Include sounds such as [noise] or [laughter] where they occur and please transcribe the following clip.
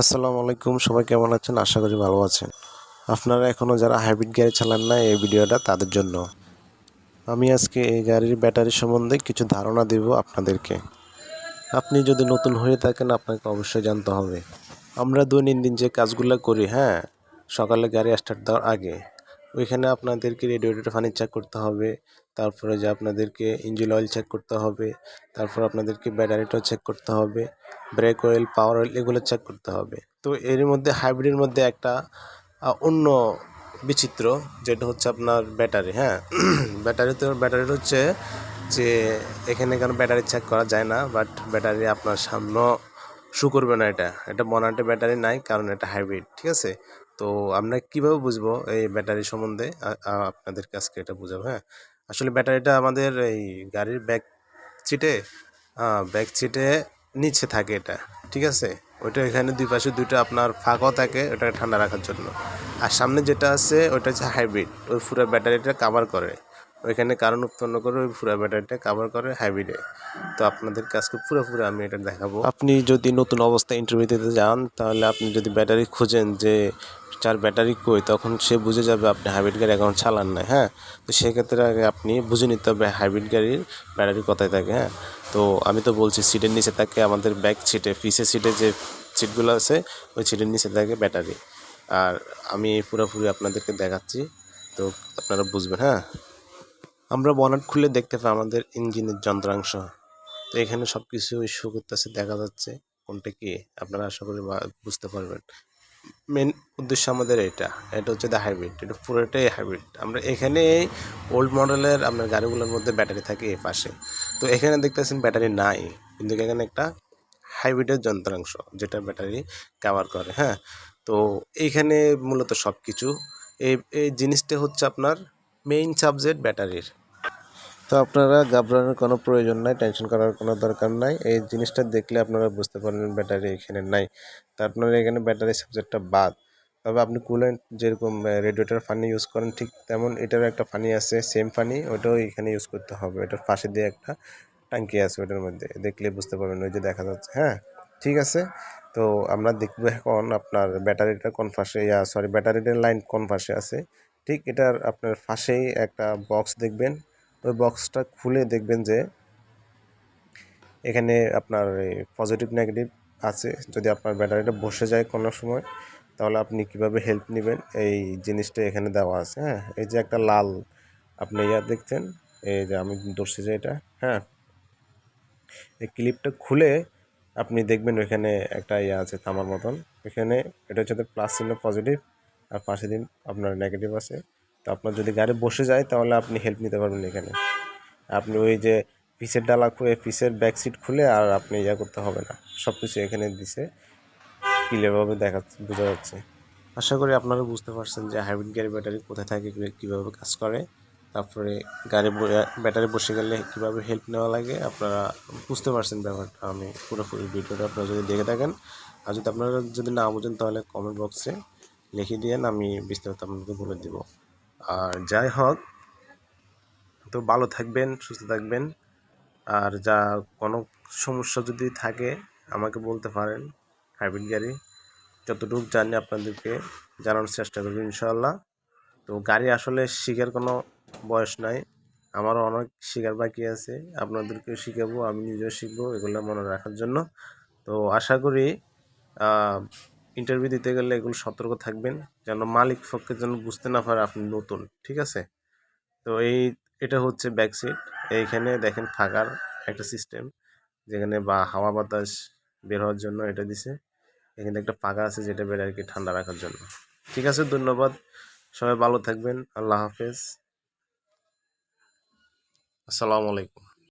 আসসালামু আলাইকুম, সবাই কেমন আছেন? আশা করি ভালো আছেন। আপনারা এখনও যারা হাইব্রিড গাড়ি চালান না এই ভিডিওটা তাদের জন্য। আমি আজকে এই গাড়ির ব্যাটারি সম্বন্ধে কিছু ধারণা দেব আপনাদেরকে। আপনি যদি নতুন হয়ে থাকেন, আপনাকে অবশ্যই জানতে হবে। আমরা দৈনন্দিন যে কাজগুলো করি হ্যাঁ সকালে গাড়ি স্টার্ট দেওয়ার আগে, ওইখানে আপনাদেরকে রেডিওটা পানি চেক করতে হবে, তারপরে যে আপনাদেরকে ইঞ্জিন অয়েল চেক করতে হবে, তারপর আপনাদেরকে ব্যাটারিটাও চেক করতে হবে ব্রেক অয়েল পাওয়ার অয়েল এগুলো চেক করতে হবে। তো এর মধ্যে হাইব্রিডের মধ্যে একটা অন্য বিচিত্র যেটা হচ্ছে আপনার ব্যাটারি হ্যাঁ? [clears throat] ব্যাটারি তো, ব্যাটারি হচ্ছে যে এখানে কেন ব্যাটারি চেক করা যায় না বাট ব্যাটারি আপনার সামনে শু করবে না এটা। এটা বনাটে ব্যাটারি নাই, কারণ এটা হাইব্রিড ঠিক আছে? তো আমরা কীভাবে বুঝব এই ব্যাটারি সম্বন্ধে? আপনাদের আজকে এটা বুঝাবো হ্যাঁ? আসলে ব্যাটারিটা আমাদের এই গাড়ির ব্যাক সিটে ব্যাক সিটে নিচে থাকে এটা, ঠিক আছে? ওইটা এখানে দুই পাশে দুইটা আপনার ফাঁকাও থাকে, ওটাকে ঠান্ডা রাখার জন্য। আর সামনে যেটা আছে, ওইটা হচ্ছে হাইব্রিড, ওই পুরো ব্যাটারিটা কাভার করে। ওইখানে কারণ উৎপন্ন করে ওই পুরো ব্যাটারিটা কাভার করে হাইব্রিডে তো আপনাদের কাজকে পুরোপুরি আমি এটা দেখাবো। আপনি যদি নতুন অবস্থায় ইন্টারভিউ দিতে যান, তাহলে আপনি যদি ব্যাটারি খোঁজেন যে যার ব্যাটারি কই, তখন সে বুঝে যাবে আপনি হাইব্রিড গাড়ি এখন চালান না হ্যাঁ? তো সেক্ষেত্রে আগে আপনি বুঝে নিতে হবে হাইব্রিড গাড়ির ব্যাটারি কোথায় থাকে হ্যাঁ? তো আমি তো বলছি, সিটের নিচে থাকে আমাদের ব্যাক সিটে পিসের সিটে যে সিটগুলো আছে, ওই সিটের নিচে থাকে ব্যাটারি। আর আমি পুরোপুরি আপনাদেরকে দেখাচ্ছি, তো আপনারা বুঝবেন হ্যাঁ? আমরা বনাট খুলে দেখতে পাই আমাদের ইঞ্জিনের যন্ত্রাংশ। তো এখানে সব কিছু শো করতেছে, দেখা যাচ্ছে কোনটা কি, আপনারা আশা করি বুঝতে পারবেন। মেন উদ্দেশ্য আমাদের এটা এটা হচ্ছে দ্য হাইব্রিড এটা পুরোটাই হাইব্রিড আমরা এখানে ওল্ড মডেলের আপনার গাড়িগুলোর মধ্যে ব্যাটারি থাকে এ পাশে। তো এখানে দেখতেছেন ব্যাটারি নাই, কিন্তু এখানে একটা হাইব্রিডের যন্ত্রাংশ, যেটা ব্যাটারি কভার করে হ্যাঁ? তো এইখানে মূলত সব কিছু এই এই জিনিসটা হচ্ছে আপনার মেইন সাবজেক্ট ব্যাটারির। তো আপনারা ঘাবড়ানোর কোনো প্রয়োজন নাই টেনশন করার কোনো দরকার নাই। এই জিনিসটা দেখলে আপনারা বুঝতে পারবেন ব্যাটারি এখানে নাই। তো আপনারা এখানে ব্যাটারি সাবজেক্টটা বাদ। তবে আপনি কুলেন্ট যেরকম রেডিয়েটার ফানি ইউজ করেন, ঠিক তেমন এটারও একটা ফানি আছে সেম ফানি ওটাও এখানে ইউজ করতে হবে। এটার পাশে দিয়ে একটা টাঙ্কি আছে ওটার মধ্যে, দেখলে বুঝতে পারবেন, ওই যে দেখা যাচ্ছে হ্যাঁ? ঠিক আছে? তো আমরা দেখব এখন আপনার ব্যাটারিটা কোন পাশে, ইয়া সরি ব্যাটারিটার লাইন কোন পাশে আছে। ঠিক এটার আপনার পাশেই একটা বক্স দেখবেন, ওই বক্সটা খুলে দেখবেন যে এখানে আপনার পজিটিভ নেগেটিভ আছে। যদি আপনার ব্যাটারিটা বসে যায় কোনো সময় তাহলে আপনি কীভাবে হেল্প নেবেন? এই জিনিসটা এখানে দেওয়া আছে হ্যাঁ? এই যে একটা লাল, আপনি ইয়া দেখছেন? এই যে আমি ধরছি যে এটা হ্যাঁ? এই ক্লিপটা খুলে আপনি দেখবেন ওইখানে একটা ইয়ে আছে, থামার মতন। এখানে এটা হচ্ছে প্লাস চিহ্ন পজিটিভ আর পাশে দিন আপনার নেগেটিভ আছে। তো আপনার যদি গাড়ি বসে যায়, তাহলে আপনি হেল্প নিতে পারবেন এখানে। আপনি ওই যে পিসের ডালা খুলে পিসের ব্যাক সিট খুলে আর আপনি ইয়া করতে হবে না। সব কিছু এখানে দিছে। ক্লিয়ারভাবে দেখা, বোঝা যাচ্ছে। আশা করি আপনারা বুঝতে পারছেন যে হাইব্রিড গাড়ি ব্যাটারি কোথায় থাকে, কীভাবে কাজ করে। তারপরে গাড়ি ব্যাটারি বসে গেলে কীভাবে হেল্প নেওয়া লাগে, আপনারা বুঝতে পারছেন ব্যাপারটা। আমি পুরোপুরি ভিডিওটা আপনারা যদি দেখে থাকেন, আর যদি আপনারা যদি না বুঝেন, তাহলে কমেন্ট বক্সে লিখে দিয়েন আমি বিস্তারিত আপনাকে বলে দিব। আর যাই হোক, তো ভালো থাকবেন, সুস্থ থাকবেন। আর যা কোনো সমস্যা যদি থাকে, আমাকে বলতে পারেন। হাইব্রিড গাড়ি। যতটুকু জানি আপনাদেরকে জানানোর চেষ্টা করব ইনশাল্লাহ তো গাড়ি আসলে শেখার কোনো বয়স নাই। আমারও অনেক শেখার বাকি আছে। আপনাদেরকেও শিখাবো, আমি নিজেও শিখব, এগুলো মনে রাখার জন্য। তো আশা করি ইন্টারভিউ দিতে গেলে এগুলো সতর্ক থাকবেন, যেন মালিক পক্ষে যেন বুঝতে না পারে আপনি নতুন, ঠিক আছে? তো এই, এটা হচ্ছে ব্যাক সিট এইখানে দেখেন ফাঁকার একটা সিস্টেম যেখানে বা হাওয়া বাতাস বের হওয়ার জন্য এটা দিছে। এখানে একটা পাকা আছে যেটা বের আর কি ঠান্ডা রাখার জন্য। ঠিক আছে, ধন্যবাদ। সবাই ভালো থাকবেন। আল্লাহ হাফেজ। আসসালামু আলাইকুম।